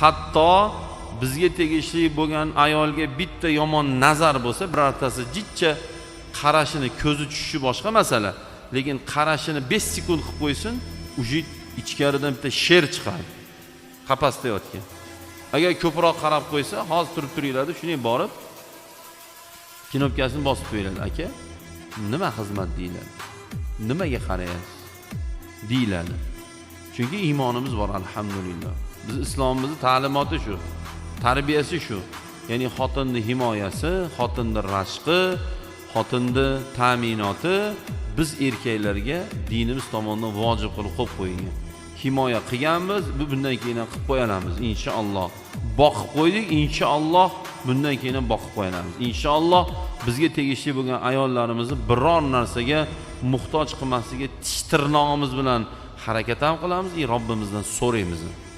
hatto bizga tegishli bo'lgan ayolga bitta yomon nazar bo'lsa birortasi jichcha qarashini ko'zi tushishi boshqa masala. Lekin qarashini besh sekund qilib qo'ysin уже ichkaridan bitta sher chiqadi. Qapasda yotgan agar ko'proq qarab qo'ysa hozir turib turinglarda shunday borib knopkasini bosib qo'yiladi aka. Nima xizmat deyiladi? Nimaga qarayapsiz deyiladi. Chunki iymonimiz bor alhamdulillah. Biz islomimizni ta'limoti shu tarbiyasi shu. Ya'ni xotinni himoyasi xotinni rashqi xotinni ta'minoti biz erkaklarga dinimiz tomonidan vojib qilib qo'yib qo'yilgan. Himoya qilganmiz bu bundan keyin ham qilib qo'yamiz inshaalloh boqib qo'ydik inshaalloh bundan keyin ham boqib qo'yamiz inshaalloh bizga tegishli bo'lgan ayollarimizni biror narsaga muhtoj qilmasligiga tish tirnog'imiz bilan harakat ham qilamiz и robbimizdan so'raymiz. ham